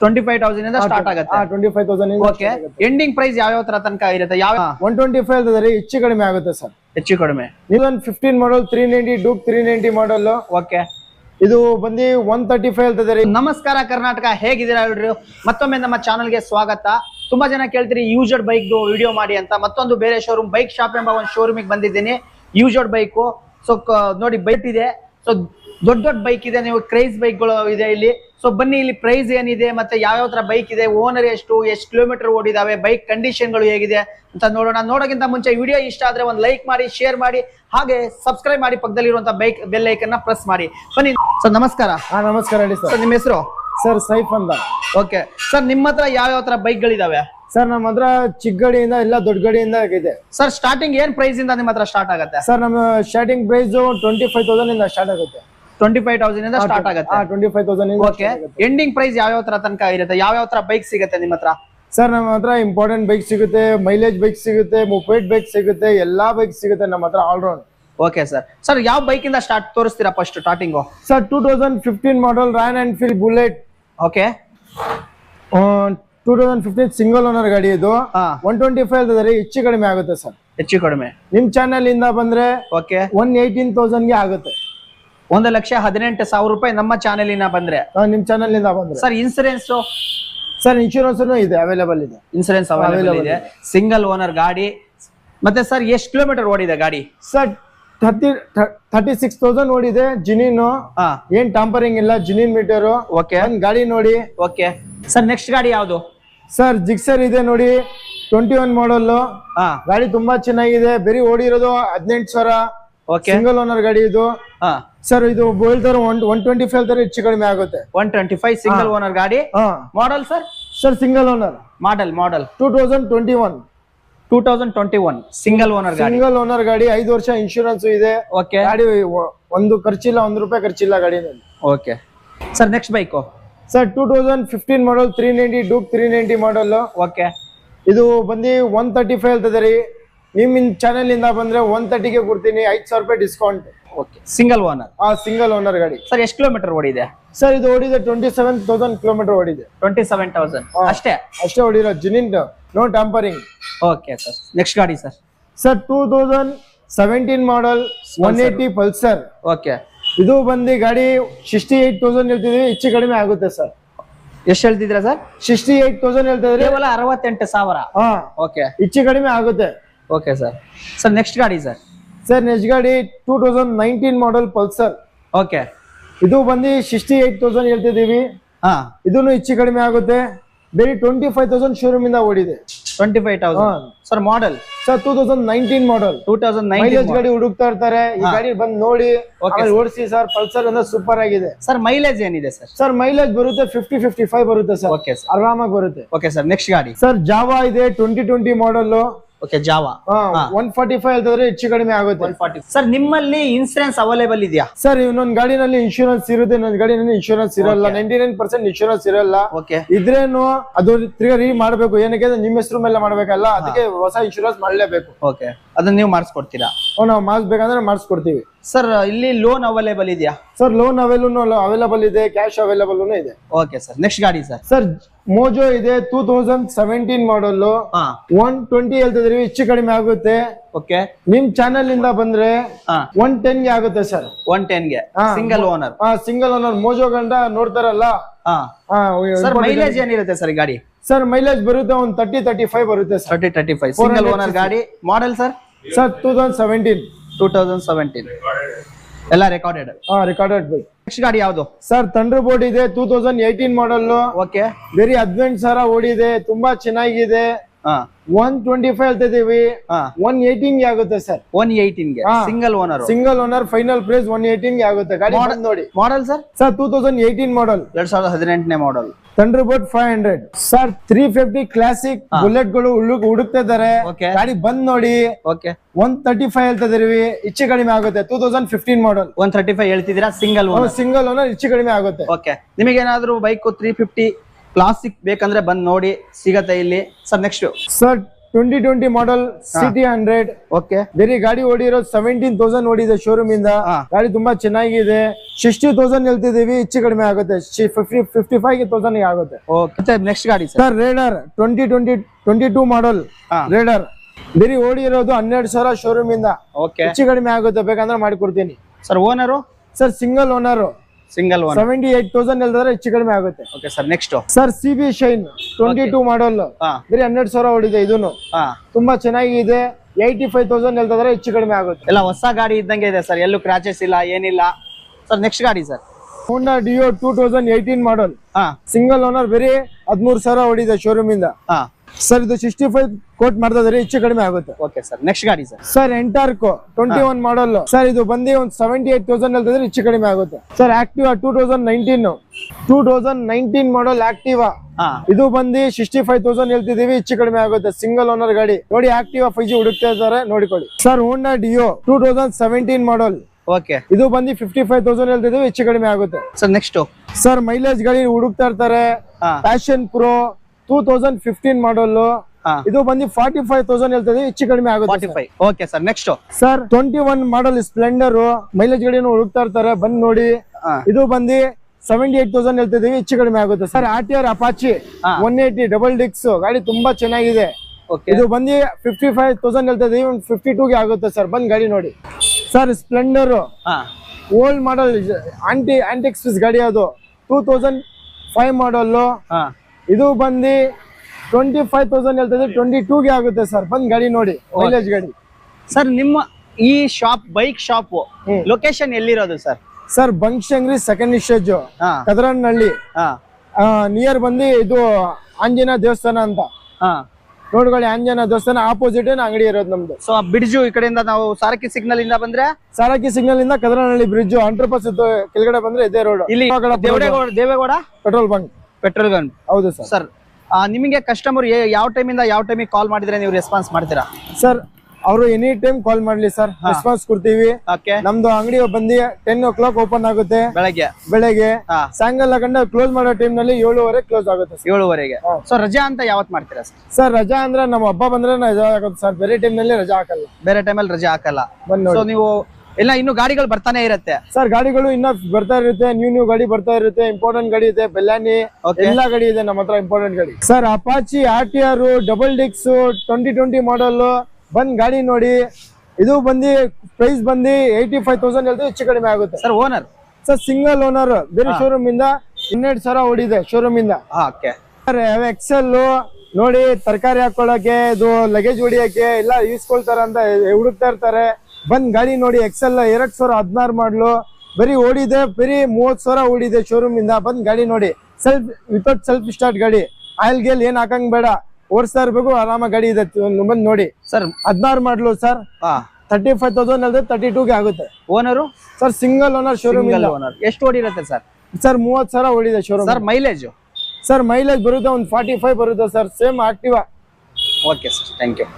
Twenty five thousand ಇಂದ start ಆಗುತ್ತೆ. Twenty five thousand okay ending price ಯಾವ ಯಾವ ತರ ತನಕ ಇರುತ್ತೆ? ಯಾವ ಒನ್ ಟ್ವೆಂಟಿ ಫೈವ್ ಇರ್ತದೆ ಹೆಚ್ಚು ಕಡಿಮೆ ಆಗುತ್ತೆ ಸರ್. ಹೆಚ್ಚು ಕಡಿಮೆ. ಒಂದು fifteen model three ninety Duke three ninety model okay ಇದು ಬಂದು ಒನ್ ತರ್ಟಿ ಫೈವ್ ಇರ್ತದೆ ರೀ ನಮಸ್ಕಾರ ಕರ್ನಾಟಕ ಹೇಗಿದ್ದೀರಾ ಹೇಳ್ರಿ ಮತ್ತೊಮ್ಮೆ ನಮ್ಮ ಚಾನಲ್ಗೆ ಸ್ವಾಗತ. ತುಂಬಾ ಜನ ಕೇಳ್ತೀರಿ ಯೂಸ್ಡ್ ಬೈಕ್ ವಿಡಿಯೋ ಮಾಡಿ ಅಂತ. ಮತ್ತೊಂದು ಬೇರೆ ಶೋರೂಮ್ ಬೈಕ್ ಶಾಪ್ ಎಂಬ ಒಂದು ಶೋರೂಮಿಗೆ ಬಂದಿದ್ದೀನಿ. ಯೂಸ್ಡ್ ಬೈಕು ಸೊ ನೋಡಿ ಬೈಕ್ ಇದೆ. ಸೊ ದೊಡ್ಡ ದೊಡ್ಡ ಬೈಕ್ ಇದೆ ನೀವು ಕ್ರೈಸ್ ಬೈಕ್ಗಳು ಇದೆ ಇಲ್ಲಿ. ಸೊ ಬನ್ನಿ ಇಲ್ಲಿ ಪ್ರೈಸ್ ಏನಿದೆ ಮತ್ತೆ ಯಾವ್ಯಾವ ತರ ಬೈಕ್ ಇದೆ ಓನರ್ ಎಷ್ಟು ಎಷ್ಟು ಕಿಲೋಮೀಟರ್ ಓಡಿದಾವೆ ಬೈಕ್ ಕಂಡೀಷನ್ಗಳು ಹೇಗಿದೆ ಅಂತ ನೋಡೋಣ. ನೋಡೋಕ್ಕಿಂತ ಮುಂಚೆ ವಿಡಿಯೋ ಇಷ್ಟ ಆದ್ರೆ ಒಂದು ಲೈಕ್ ಮಾಡಿ ಶೇರ್ ಮಾಡಿ ಹಾಗೆ ಸಬ್ಸ್ಕ್ರೈಬ್ ಮಾಡಿ ಪಕ್ಕದಲ್ಲಿ ಪಕ್ಕದಲ್ಲಿರುವಂತ ಬೈಕ್ ಬೆಲ್ ಐಕನ್ ಅನ್ನ ಪ್ರೆಸ್ ಮಾಡಿ. ಬನ್ನಿ ಸರ್ ನಮಸ್ಕಾರ. ಹಾ ನಮಸ್ಕಾರ ಹೇಳಿ ಸರ್ ಸರ್ ನಿಮ್ಮ ಹೆಸರು? ಸರ್ ಸೈಫ್ ಅಂತ. ಓಕೆ ಸರ್ ನಿಮ್ಮ ಹತ್ರ ಯಾವ ಯಾವ ತರ ಬೈಕ್ ಗಳಿದಾವೆ? ಸರ್ ನಮ್ಮ ಹತ್ರ ಚಿಕ್ಕ ಗಡಿಯಿಂದ ಎಲ್ಲ ದೊಡ್ಡ ಗಡಿಯಿಂದ ಇದೆ. ಸರ್ ಸ್ಟಾರ್ಟಿಂಗ್ ಏನ್ ಪ್ರೈಸ್ ಇಂದ ನಿಮ್ಮ ಹತ್ರ ಸ್ಟಾರ್ಟ್ ಆಗುತ್ತೆ? ಸರ್ ನಮ್ಮ starting price twenty five thousand ಇಂದ ಸ್ಟಾರ್ಟ್ ಆಗುತ್ತೆ. ಟ್ವೆಂಟಿ ಫೈವ್ ತೌಸಂಡ್ ಇಂದ ಸ್ಟಾರ್ಟ್ ಆಗುತ್ತೆ. Twenty five thousand okay ending price ಯಾವ ಯಾವ ತರ ತನಕ ಇರುತ್ತೆ? ಯಾವ ಯಾವ ತರ ಬೈಕ್ ಸಿಗುತ್ತೆ ನಿಮ್ಮ ಹತ್ರ? ಸರ್ ನಮ್ಮ ಹತ್ರ ಇಂಪಾರ್ಟೆಂಟ್ ಬೈಕ್ ಸಿಗುತ್ತೆ ಮೈಲೇಜ್ ಬೈಕ್ ಸಿಗುತ್ತೆ ಮುಪೇಟ್ ಬೈಕ್ ಸಿಗುತ್ತೆ ಎಲ್ಲಾ ಬೈಕ್ ಸಿಗುತ್ತೆ ನಮ್ಮ ಹತ್ರ all round okay sir sir ಯಾವ ಬೈಕ್ ಇಂದ start ತೋರಿಸ್ತೀರಾ first starting sir two thousand fifteen model Royal Enfield feel Bullet okay two thousand fifteen single owner ಗಾಡಿ ಇದು. ಒನ್ ಟ್ವೆಂಟಿ ಫೈವ್ ಹೆಚ್ಚು ಕಡಿಮೆ ಆಗುತ್ತೆ ಸರ್ ಹೆಚ್ಚು ಕಡಿಮೆ. ನಿಮ್ ಚಾನೆಲ್ ಇಂದ ಬಂದ್ರೆ ಓಕೆ ಒನ್ ಏಯ್ಟೀನ್ ತೌಸಂಡ್ಗೆ ಆಗುತ್ತೆ. ಒಂದು ಲಕ್ಷ ಹದಿನೆಂಟು ಸಾವಿರ ರೂಪಾಯಿ ನಮ್ಮ ಚಾನೆಲಿನ ಬಂದ್ರೆ. ನಿಮ್ ಚಾನೆಲ್ ಇಂದ ಬಂದ್ರೆ. ಸರ್ ಇನ್ಸೂರೆನ್ಸ್ ಸರ್ ಇನ್ಶೂರೆನ್ಸ್ ಇದೆ ಅವೈಲೇಬಲ್ ಇದೆ. ಇನ್ಸೂರೆನ್ಸ್ ಅವೈಲೇಬಲ್ Available ಇದೆ. ಸಿಂಗಲ್ ಓನರ್ ಗಾಡಿ. ಮತ್ತೆ ಸರ್ ಎಷ್ಟು ಕಿಲೋಮೀಟರ್ ಓಡಿದೆ ಗಾಡಿ? Sir thirty thirty six thousand ಓಡಿದೆ ಜಿನಿನು. ಹಾ. ಏನ್ ಟಾಂಪರಿಂಗ್ ಇಲ್ಲ ಜಿನಿನ್ ಮೀಟರ್ ಓಕೆ ಒಂದ್ ಗಾಡಿ ನೋಡಿ. ಓಕೆ ಸರ್ ನೆಕ್ಸ್ಟ್ ಗಾಡಿ ಯಾವುದು? ಸರ್ ಜಿಕ್ಸರ್ ಇದೆ ನೋಡಿ ಟ್ವೆಂಟಿ ಒನ್ ಮಾಡಲ್ ಹಾ. ಗಾಡಿ ತುಂಬಾ ಚೆನ್ನಾಗಿದೆ ಬರೀ ಓಡಿರೋದು ಹದಿನೆಂಟು ಸಾವಿರ. ಓಕೆ ಸಿಂಗಲ್ ಓನರ್ ಗಾಡಿ ಇದು. ಸರ್ ಇದು ಬೋಲ್ದರ್ ಒನ್ ಒನ್ ಟ್ವೆಂಟಿ ಫೈವ್ ತರ ಹೆಚ್ಚು ಕಡಿಮೆ ಆಗುತ್ತೆ. One twenty five single owner ಗಾಡಿ. ಹಾ. Model sir sir single owner model model two thousand twenty one two thousand twenty one single owner ಗಾಡಿ. ಸಿಂಗಲ್ ಓನರ್ ಗಾಡಿ ಐದು ವರ್ಷ ಇನ್ಶೂರೆನ್ಸ್ ಇದೆ. ಓಕೆ ಗಾಡಿ ಒಂದು ಖರ್ಚಿಲ್ಲ ಒಂದು ರೂಪಾಯಿ ಖರ್ಚಿಲ್ಲ ಗಾಡಿ okay sir next bike sir two thousand fifteen model three ninety Duke three ninety model okay ಇದು ಬಂದು ಒನ್ ತರ್ಟಿ ಫೈವ್ ಇರ್ತದೆ ರೀ ನಿಮ್ ಚಾನೆಲ್ ಇಂದ ಬಂದ್ರೆ ಒನ್ ತರ್ಟಿಗೆ ಕೊಡ್ತೀನಿ ಐದು ಸಾವಿರ ರೂಪಾಯಿ ಡಿಸ್ಕೌಂಟ್ ಓಕೆ ಸಿಂಗಲ್ ಓನರ್ ಆ ಸಿಂಗಲ್ ಓನರ್ ಗಾಡಿ. ಸರ್ ಎಷ್ಟು ಕಿಲೋಮೀಟರ್ ಓಡಿದೆ? ಸರ್ ಇದು ಓಡಿದೆ ಟ್ವೆಂಟಿ ಸೆವೆನ್ ತೌಸಂಡ್ ಕಿಲೋಮೀಟರ್ ಓಡಿದೆ. ಟ್ವೆಂಟಿ ಸೆವೆನ್ ತೌಸಂಡ್ ಅಷ್ಟೇ? ಅಷ್ಟೇ ಓಡಿರೋ genuine no tampering okay sir next ಗಾಡಿ sir sir two thousand seventeen model one eighty Pulsar okay ಇದು ಬಂದು ಗಾಡಿ ಸಿಕ್ಸ್ಟಿ ಏಟ್ ತೌಸಂಡ್ ಹೇಳ್ತಿದ್ರೆ ಹೆಚ್ಚು ಕಡಿಮೆ ಆಗುತ್ತೆ ಸರ್ ಎಷ್ಟು ಹೇಳ್ತಿದ್ರ ಸರ್ ಸಿಕ್ಸ್ಟಿ ಏಟ್ ತೌಸಂಡ್ ಹೇಳ್ತಿದ್ರಿ ಕೇವಲ ಅರವತ್ತೆಂಟು ಸಾವಿರ. ಹಾ. ಓಕೆ ಹೆಚ್ಚು ಕಡಿಮೆ ಆಗುತ್ತೆ. ಓಕೆ ಸರ್ ಸರ್ ನೆಕ್ಸ್ಟ್ ಗಾಡಿ ಸರ್ ಸರ್ ನೆಕ್ಸ್ಟ್ ಗಾಡಿ two thousand nineteen model Pulsar okay ಇದು ಬಂದು ಸಿಕ್ಸ್ಟಿ ಏಟ್ ತೌಸಂಡ್ ಹೇಳ್ತಿದ್ದೀವಿ. ಹಾ. ಇದನ್ನು ಹೆಚ್ಚು ಕಡಿಮೆ ಆಗುತ್ತೆ. ಬೇರೆ ಟ್ವೆಂಟಿ ಫೈವ್ ತೌಸಂಡ್ ಶೋರೂಮ್ ಇಂದ ಓಡಿದೆ. Twenty five thousand sir model sir two thousand nineteen model two thousand mileage ಗಾಡಿ ಹುಡುಕ್ತಾ ಇರ್ತಾರೆ. ಈ ಗಾಡಿ ಬಂದು ನೋಡಿ. ಓಡಿಸಿ ಸರ್ ಪಲ್ಸರ್ ಅಂದ್ರೆ ಸೂಪರ್ ಆಗಿದೆ. ಸರ್ ಮೈಲೇಜ್ ಏನಿದೆ ಸರ್ ಸರ್ ಮೈಲೇಜ್ ಬರುತ್ತೆ ಫಿಫ್ಟಿ ಫಿಫ್ಟಿ ಫೈವ್ ಬರುತ್ತೆ ಸರ್ ಓಕೆ ಸರ್ ಆರಾಮಾಗಿ ಬರುತ್ತೆ. ಓಕೆ ಸರ್ ನೆಕ್ಸ್ಟ್ ಗಾಡಿ. ಸರ್ ಜಾವಾ ಇದೆ twenty twenty model okay Jawa one forty five ಹೇಳ್ತಿದ್ರೆ ಹೆಚ್ಚು ಕಡಿಮೆ ಆಗುತ್ತೆ. ಫಾರ್ಟಿ ಸರ್ ನಿಮ್ಮಲ್ಲಿ ಇನ್ಸೂರೆನ್ಸ್ ಅವೈಲೇಬಲ್ ಇದೆಯಾ? ಸರ್ ಇನ್ನೊಂದು ಗಾಡಿನಲ್ಲಿ ಇನ್ಶೂರೆನ್ಸ್ ಇರುತ್ತೆ ಇನ್ನೊಂದು ಗಾಡಿನಲ್ಲಿ ಇನ್ಶೂರೆನ್ಸ್ ಇರಲ್ಲ. ನೈಂಟಿ ನೈನ್ ಪರ್ಸೆಂಟ್ ಇನ್ಶೂರೆನ್ಸ್ ಇರಲ್ಲ. ಓಕೆ ಇದ್ರೇನು ಅದು ತಿರ್ಗಾ ರೀ ಮಾಡ್ಬೇಕು. ಏನಕ್ಕೆ? ನಿಮ್ಮ ಹೆಸರು ಮೇಲೆ ಮಾಡ್ಬೇಕಲ್ಲ ಅದಕ್ಕೆ ಹೊಸ ಇನ್ಶೂರೆನ್ಸ್ ಮಾಡಲೇಬೇಕು. ಓಕೆ ಅದನ್ನ ನೀವು ಮಾಡಿಸ್ಕೊಡ್ತೀರಾ? ನಾವು ಮಾಡಿಸ್ಬೇಕಂದ್ರೆ ಮಾಡಿಸ್ಕೊಡ್ತೀವಿ. ಸರ್ ಇಲ್ಲಿ ಲೋನ್ ಅವೈಲೇಬಲ್ ಇದೆಯಾ? ಸರ್ ಲೋನ್ ಅವೈಲೂ ಅವೈಲೇಬಲ್ ಇದೆ ಕ್ಯಾಶ್ ಅವೈಲಬಲ್ ಇದೆ. ಓಕೆ ಸರ್ ನೆಕ್ಸ್ಟ್ ಗಾಡಿ ಸರ್ ಸರ್ ಮೋಜೋ ಇದೆ ಟೂ ತೌಸಂಡ್ ಸೆವೆಂಟೀನ್ ಮಾಡಲ್ ಹಾ. ಒನ್ ಟ್ವೆಂಟಿ ಹೇಳ್ತಿದ್ರಿ ಹೆಚ್ಚು ಕಡಿಮೆ ಆಗುತ್ತೆ. ಓಕೆ ನಿಮ್ ಚಾನೆಲ್ ಇಂದ ಬಂದ್ರೆ ಒನ್ ಟೆನ್ಗೆ ಆಗುತ್ತೆ sir one ಟೆನ್ಗೆ? Single owner single owner Mojo ಗಂಡ ನೋಡ್ತಾರಲ್ಲ? ಸರ್ ಮೈಲೇಜ್ ಏನಿರುತ್ತೆ ಸರ್ ಗಾಡಿ? ಸರ್ ಮೈಲೇಜ್ ಬರುತ್ತೆ ಒಂದ್ ತರ್ಟಿ ತರ್ಟಿ ಫೈವ್ ಬರುತ್ತೆ sir thirty thirty five single owner ಗಾಡಿ. Model sir sir two thousand seventeen two thousand seventeen ಎಲ್ಲ ರೆಕಾರ್ಡೆಡ್ ಹಾ ರೆಕಾರ್ಡೆಡ್ ಬೈ ನೆಕ್ಸ್ಟ್ ಗಾಡಿ ಯಾವುದು? ಸರ್ ಥಂಡರ್ ಬೋರ್ಡ್ ಇದೆ two thousand eighteen model okay very ಹದಿನೆಂಟು ಸಾವಿರ ಓಡಿದೆ ತುಂಬಾ ಚೆನ್ನಾಗಿದೆ. ಒನ್ ಟ್ವೆಂಟಿ ಫೈವ್ ಹೇಳ್ತಿದೀವಿ ಒನ್ ಏಯ್ಟೀನ್ಗೆ ಆಗುತ್ತೆ sir one ಏಯ್ಟೀನ್ಗೆ. Single owner single owner final price one ಏಯ್ಟೀನ್ಗೆ ಆಗುತ್ತೆ. ಗಾಡಿ ನೋಡಿ. Model sir sir two thousand eighteen model ಎರಡ್ ಸಾವಿರದ ಹದಿನೆಂಟನೇ model thunderbird five hundred sir three fifty classic ಬುಲೆಟ್ಗಳು ಹುಡುಕ್ ಹುಡುಕ್ತಾ ಇದಾರೆ. ಗಾಡಿ ಬಂದ್ ನೋಡಿ. ಓಕೆ ಒನ್ ತರ್ಟಿ ಫೈವ್ ಹೇಳ್ತಾ ಇದೀವಿ ಹೆಚ್ಚು ಕಡಿಮೆ ಆಗುತ್ತೆ. Two thousand fifteen model one thirty five ಹೇಳ್ತಿದ್ದೀರಾ ಸಿಂಗಲ್ ಓನರ್ ಸಿಂಗಲ್ ಓನರ್ ಹೆಚ್ಚು ಕಡಿಮೆ ಆಗುತ್ತೆ. ಓಕೆ ನಿಮಗೇನಾದ್ರೂ ಬೈಕ್ ತ್ರೀ ಫಿಫ್ಟಿ ಕ್ಲಾಸಿಕ್ ಬೇಕಂದ್ರೆ ಬಂದ್ ನೋಡಿ ಸಿಗತ್ತೆ ಇಲ್ಲಿ. Sir next sir twenty twenty model CT hundred okay ಬೇರೆ ಗಾಡಿ ಓಡಿರೋ ಸೆವೆಂಟೀನ್ ತೌಸಂಡ್ ಓಡಿದೆ ಶೋರೂಮ್ ಇಂದ. ಗಾಡಿ ತುಂಬಾ ಚೆನ್ನಾಗಿದೆ. ಸಿಕ್ಸ್ಟಿ ತೌಸಂಡ್ ಹೇಳ್ತಿದೀವಿ ಹೆಚ್ಚು ಕಡಿಮೆ ಆಗುತ್ತೆ. ಫಿಫ್ಟಿ ಫಿಫ್ಟಿ ಫೈವ್ ತೌಸಂಡ್ ಆಗುತ್ತೆ. ಓಕೆ ನೆಕ್ಸ್ಟ್ ಗಾಡಿ sir raider twenty twenty twenty two model. Raider ಬೇರೆ ಓಡಿರೋದು ಹನ್ನೆರಡು ಸಾವಿರ ಶೋರೂಮ್ ಇಂದ. ಹೆಚ್ಚು ಕಡಿಮೆ ಆಗುತ್ತೆ ಬೇಕಂದ್ರೆ ಮಾಡಿಕೊಡ್ತೀನಿ. Sir owner sir single owner single seventy eight thousand ಹೇಳಿದ್ರೆ ಹೆಚ್ಚು ಕಡಿಮೆ ಆಗುತ್ತೆ. Okay sir next sir C B shine twenty two model ಬರೀ ಹನ್ನೆರಡು ಸಾವಿರ ಹೊಡಿದೆ ಇದನ್ನು ಹಾ. ತುಂಬಾ ಚೆನ್ನಾಗಿದೆ. ಏಯ್ಟಿ ಫೈವ್ ತೌಸಂಡ್ ಹೇಳ್ತಿದ್ರೆ ಹೆಚ್ಚು ಕಡಿಮೆ ಆಗುತ್ತೆ. ಎಲ್ಲ ಹೊಸ ಗಾಡಿ ಇದ್ದಂಗೆ ಇದೆ ಸರ್. ಎಲ್ಲೂ ಕ್ರಾಚಸ್ ಇಲ್ಲ ಏನಿಲ್ಲ. ಸರ್ ನೆಕ್ಸ್ಟ್ ಗಾಡಿ sir. Honda Dio two thousand eighteen model ಹಾ. ಸಿಂಗಲ್ ಓನರ್ ಬರೀ ಹದಿಮೂರು ಸಾವಿರ ಹೊಡಿದೆ ಶೋರೂಮ್ ಇಂದ. ಹಾ. ಸರ್ ಇದು ಸಿಕ್ಸ್ಟಿ ಫೈವ್ ಕೋಟ್ ಮಾಡ್ತಾ ಇದ್ರೆ ಹೆಚ್ಚು ಕಡಿಮೆ ಆಗುತ್ತೆ. ಓಕೆ ಸರ್ ನೆಕ್ಸ್ಟ್ ಗಾಡಿ sir sir Ntorq twenty one model sir ಇದು ಬಂದು ಒಂದು ಸೆವೆಂಟಿ ಏಟ್ ತೌಸಂಡ್ ಹೇಳ್ತಿದ್ರೆ ಹೆಚ್ಚು ಕಡಿಮೆ ಆಗುತ್ತೆ. Sir Activa two thousand nineteen two thousand nineteen model Activa ಇದು ಬಂದು ಸಿಕ್ಸ್ಟಿ ಫೈವ್ ತೌಸಂಡ್ ಹೇಳ್ತಿದೀವಿ ಹೆಚ್ಚು ಕಡಿಮೆ ಆಗುತ್ತೆ. ಸಿಂಗಲ್ ಓನರ್ ಗಾಡಿ. ನೋಡಿ ಆಕ್ಟಿವಾ ಫೈವ್ ಜಿ ಹುಡುಕ್ತಾ ಇದ್ದಾರೆ ನೋಡಿಕೊಳ್ಳಿ. Sir Honda Dio two thousand seventeen model okay ಇದು ಬಂದು ಫಿಫ್ಟಿ ಫೈವ್ ತೌಸಂಡ್ ಹೇಳ್ತಿದೀವಿ ಹೆಚ್ಚು ಕಡಿಮೆ ಆಗುತ್ತೆ. ಸರ್ ನೆಕ್ಸ್ಟ್ ಸರ್ ಮೈಲೇಜ್ ಗಾಡಿ ಹುಡುಕ್ತಾ ಇರ್ತಾರೆ. Passion Pro two thousand fifteen model ಇದು ಬಂದು ಫಾರ್ಟಿ ಫೈವ್ ತೌಸಂಡ್ ಹೇಳ್ತದೆ ಹೆಚ್ಚು ಕಡಿಮೆ ಆಗುತ್ತೆ okay sir next sir twenty one model Splendor mileage ಗಡಿ ಹುಡುಕ್ತಾ ಇರ್ತಾರೆ ಬಂದ್ ನೋಡಿ. ಇದು ಬಂದು ಸೆವೆಂಟಿ ಏಟ್ ತೌಸಂಡ್ ಹೇಳ್ತಿದೀವಿ ಹೆಚ್ಚು ಕಡಿಮೆ ಆಗುತ್ತೆ. Sir R T R Apache. One eighty double ಡಿಕ್ಸ್ ಗಾಡಿ ತುಂಬಾ ಚೆನ್ನಾಗಿದೆ. ಇದು ಬಂದು ಫಿಫ್ಟಿ ಫೈವ್ ತೌಸಂಡ್ ಹೇಳ್ತಾ ಇದೀವಿ ಒಂದು ಫಿಫ್ಟಿ ಟೂಗೆ ಆಗುತ್ತೆ ಸರ್. ಬಂದ್ ಗಾಡಿ ನೋಡಿ. Sir Splendor old model anti antiques ಗಾಡಿ ಅದು. ಟೂ ತೌಸಂಡ್ ಫೈವ್ ಮಾಡಲ್ ಇದು ಬಂದು ಟ್ವೆಂಟಿ ಫೈವ್ ತೌಸಂಡ್ ಹೇಳ್ತಾ ಇದ್ದೀವಿ ಟ್ವೆಂಟಿ ಟೂಗೆ ಆಗುತ್ತೆ ಸರ್. ಬಂದ್ ಗಾಡಿ ನೋಡಿ ಮೈಲೇಜ್ ಗಾಡಿ. ಸರ್ ನಿಮ್ಮ ಈ ಶಾಪ್ ಬೈಕ್ ಶಾಪ್ ಲೊಕೇಶನ್ ಎಲ್ಲಿರೋದು sir? Sir Banashankari second stage Kadaranahalli. ಹಾ. ನಿಯರ್ ಬಂದು ಇದು ಆಂಜನೇಯ ದೇವಸ್ಥಾನ ಅಂತ. ಹಾ. ನೋಡ್ಕೊಳ್ಳಿ ಆಂಜನ ದೇವಸ್ಥಾನ ಆಪೋಸಿಟ್ ಅಂಗಡಿ ಇರೋದು ನಮ್ದು. ಸೊ ಆ ಬಿಡ್ಜು ಈ ಕಡೆಯಿಂದ ನಾವು ಸಾರಕಿ ಸಿಗ್ನಲ್ ಇಂದ ಬಂದ್ರೆ? ಸಾರಕಿ ಸಿಗ್ನಲ್ ಇಂದ ಕದರನಹಳ್ಳಿ ಬ್ರಿಡ್ಜ್ ಹಂಡ್ರೆಡ್ ಪರ್ಸೆಂಟ್ ಕೆಳಗಡೆ ಬಂದ್ರೆ ಇದೇ ರೋಡ್ ಇಲ್ಲಿ Deve Gowda petrol bunk. Petrol gun ಹೌದು ಸರ್. ಸರ್ ನಿಮಗೆ ಕಸ್ಟಮರ್ ಯಾವ ಟೈಮಿಂದ ಯಾವ ಟೈಮಿಗೆ ಕಾಲ್ ಮಾಡಿದ್ರೆ ನೀವು ರೆಸ್ಪಾನ್ಸ್ ಮಾಡ್ತೀರಾ? ಸರ್ ಅವರು ಎನಿ ಟೈಮ್ ಕಾಲ್ ಮಾಡ್ಲಿ ಸರ್. ರೆಸ್ಪಾನ್ಸ್ ಕೊಡ್ತೀವಿ. ಓಕೆ ನಮ್ದು ಅಂಗಡಿ ಬಂದು ಟೆನ್ ಓ ಕ್ಲಾಕ್ ಓಪನ್ ಆಗುತ್ತೆ. ಬೆಳಗ್ಗೆ. ಬೆಳಗ್ಗೆ. ಸಾಯಂಕಾಲ ಕಂಡ ಕ್ಲೋಸ್ ಮಾಡೋ ಟೈಮ್ನಲ್ಲಿ ಏಳುವರೆ ಕ್ಲೋಸ್ ಆಗುತ್ತೆ ಏಳುವರೆಗೆ. ಸೊ ರಜಾ ಅಂತ ಯಾವತ್ ಮಾಡ್ತೀರಾ ಸರ್? ಸರ್ ರಜಾ ಅಂದ್ರೆ ನಮ್ಮ ಹಬ್ಬ ಬಂದ್ರೆ ರಜಾ ಆಗುತ್ತೆ ಸರ್. ಬೇರೆ ಟೈಮ್ನಲ್ಲಿ ರಜಾ ಹಾಕಲ್ಲ. ಬೇರೆ ಟೈಮಲ್ಲಿ ರಜಾ ಹಾಕಲ್ಲ. ಬಂದು ನೀವು ಎಲ್ಲ ಇನ್ನು ಗಾಡಿಗಳು ಬರ್ತಾನೆ ಇರುತ್ತೆ. ಸರ್ ಗಾಡಿಗಳು ಇನ್ನ ಬರ್ತಾ ಇರುತ್ತೆ. ನ್ಯೂ ನ್ಯೂ ಗಾಡಿ ಬರ್ತಾ ಇರುತ್ತೆ. ಇಂಪಾರ್ಟೆಂಟ್ ಗಾಡಿ ಇದೆ. ಬೆಲ್ಲಾನಿ. ಎಲ್ಲಾ ಗಾಡಿ ಇದೆ ನಮ್ಮ ಹತ್ರ ಇಂಪಾರ್ಟೆಂಟ್ ಗಾಡಿ. Sir Apache R T R double ಡಿಕ್ಸ್ twenty twenty model ಬಂದ್ ಗಾಡಿ ನೋಡಿ. ಇದು ಬಂದು ಪ್ರೈಸ್ ಬಂದು ಏಯ್ಟಿ ಫೈವ್ ತೌಸಂಡ್ ಹೇಳ್ತೀವಿ ಹೆಚ್ಚು ಕಡಿಮೆ ಆಗುತ್ತೆ. Sir owner sir single owner ಬೇರೆ ಶೋರೂಮ್ ಇಂದ ಹನ್ನೆರಡು ಸಾವಿರ ಓಡಿದೆ ಶೋರೂಮ್ ಇಂದ. ಓಕೆ ಸರ್ ಎಕ್ಸೆಲ್ ನೋಡಿ ತರಕಾರಿ ಹಾಕೊಳ್ಳಕ್ಕೆ ಇದು ಲಗೇಜ್ ಹೊಡಿಯಕ್ಕೆ ಎಲ್ಲ ಈಸ್ಕೊಳ್ತಾರ ಅಂತ ಹುಡುಕ್ತಾ ಇರ್ತಾರೆ. ಬಂದ್ ಗಾಡಿ ನೋಡಿ ಎಕ್ಸೆಲ್ ಎರಡ್ ಸಾವಿರ ಹದಿನಾರು ಮಾಡ್ಲು. ಬರೀ ಓಡಿದೆ ಬರೀ ಮೂವತ್ ಸಾವಿರ ಓಡಿದೆ ಶೋರೂಮ್ ಇಂದ. ಬಂದ್ ಗಾಡಿ ನೋಡಿ. ಸೆಲ್ಫ್ ವಿತೌಟ್ ಸೆಲ್ಫ್ ಸ್ಟಾರ್ಟ್ ಗಾಡಿ. ಆಯಿಲ್ ಗೇಲ್ ಏನ್ ಹಾಕಂಗ್ ಬೇಡ. ಓಡಿಸ್ತಾ ಇರ್ಬೇಕು ಆರಾಮ ಗಾಡಿ ಇದೆ. ಬಂದ್ ನೋಡಿ. ಸರ್ ಹದಿನಾರು model sir. Thirty five thousand ಅಲ್ಲದೆ ತರ್ಟಿ ಟೂಗೆ ಆಗುತ್ತೆ. Owner sir single owner showroom ಇಲ್ಲ ಓನರ್ ಎಷ್ಟು ಓಡಿರುತ್ತೆ ಸರ್? ಸರ್ ಮೂವತ್ ಸಾವಿರ ಓಡಿದೆ showroom sir mileage sir mileage ಬರುತ್ತೆ ಒಂದು ಫಾರ್ಟಿ ಫೈವ್ ಬರುತ್ತೆ sir. Same Activa okay sir thank you